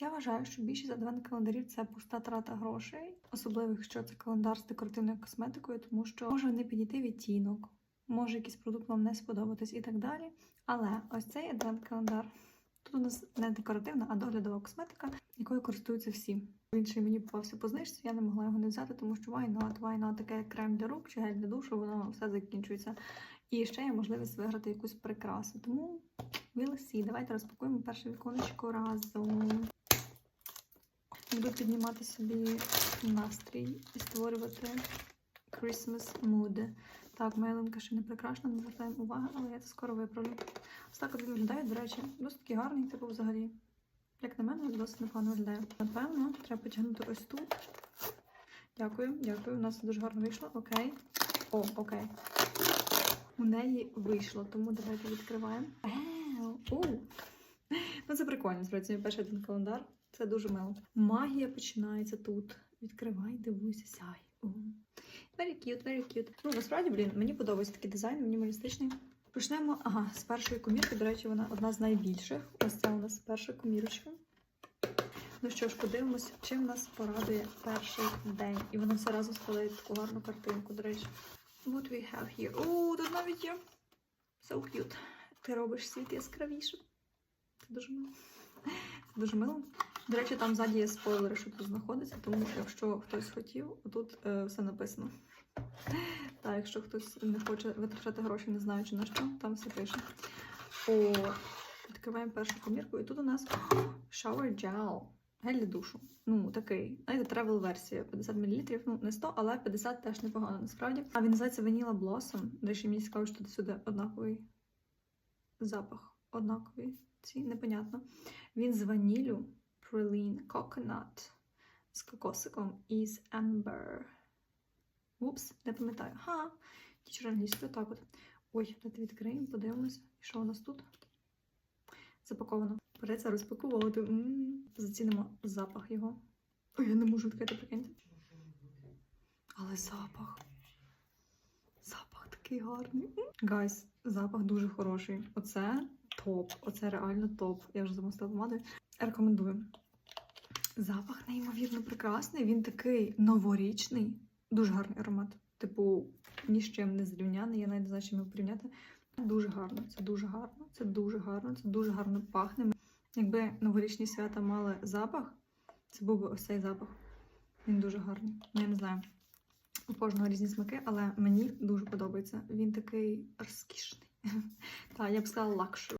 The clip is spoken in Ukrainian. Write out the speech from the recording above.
Я вважаю, що більшість адвент календарів це пуста трата грошей, особливо якщо це календар з декоративною косметикою, тому що може не підійти відтінок, може якийсь продукт вам не сподобатись і так далі. Але ось цей адвент-календар. Тут у нас не декоративна, а доглядова косметика, якою користуються всі. Він ще мені попався по знижці, я не могла його не взяти, тому що why not, why not, таке крем для рук чи гель для душу, воно все закінчується. І ще є можливість виграти якусь прикрасу. Тому see. Давайте розпакуємо перше віконечко разом. Буду піднімати собі настрій і створювати Christmas mood. Так, моя линка ще не прикрашена, не звертаємо уваги, але я це скоро виправлю. Ось так от він виглядає, до речі, досить такий гарний, типу взагалі. Як на мене, досить непогано виглядає. Напевно, треба потягнути ось тут. Дякую, дякую. У нас дуже гарно вийшло. Окей. О, окей. У неї вийшло, тому давайте відкриваємо. Ну, це прикольно, мій перший один календар. Це дуже мило. Магія починається тут. Відкривай, дивуйся, сяй. Very cute, very cute. Ну, насправді, блін, мені подобається такий дизайн, мінімалістичний. Почнемо ага, з першої комірки. До речі, вона одна з найбільших. Ось це у нас перша комірочка. Ну що ж, подивимось, чим нас порадує перший день. І воно все разом складає таку гарну картинку, до речі. What we have here. О, тут навіть є. So cute. Ти робиш світ яскравішим. Це дуже мило. Це дуже мило. До речі, там ззаді є спойлери, що тут знаходиться, тому якщо хтось хотів, тут е, все написано. Так, якщо хтось не хоче витрачати гроші, не знаючи на що, там все пише. О, відкриваємо першу комірку, і тут у нас shower gel. Гель для душу. Ну, такий, знаєте, тревел версія 50 мл. Ну, не 100, але 50 теж непогано насправді. А він називається Vanilla Blossom. До речі, мені цікаво, що тут сюди однаковий запах. Однаковий. Ці непонятно. Він з ванілю, praline, coconut, з кокосиком і з amber. Упс, не пам'ятаю. Ха, тічер англійською, так от. Ой, давайте відкриємо, подивимося, що у нас тут. Запаковано. Придеться розпакувати. М, Зацінимо запах його. Ой, я не можу відкрити, прикиньте. Але запах. Запах такий гарний. Гайс, запах дуже хороший. Оце топ. Оце реально топ. Я вже замостила помадою. Рекомендую. Запах неймовірно прекрасний. Він такий новорічний. Дуже гарний аромат. Типу, ні з чим не зрівняний. Я навіть не знаю, чим його порівняти. Дуже гарно, це дуже гарно, це дуже гарно, це дуже гарно пахне. Якби новорічні свята мали запах, це був би ось цей запах. Він дуже гарний. Ну, я не знаю. У кожного різні смаки, але мені дуже подобається. Він такий розкішний. Так, я б сказала лакшері.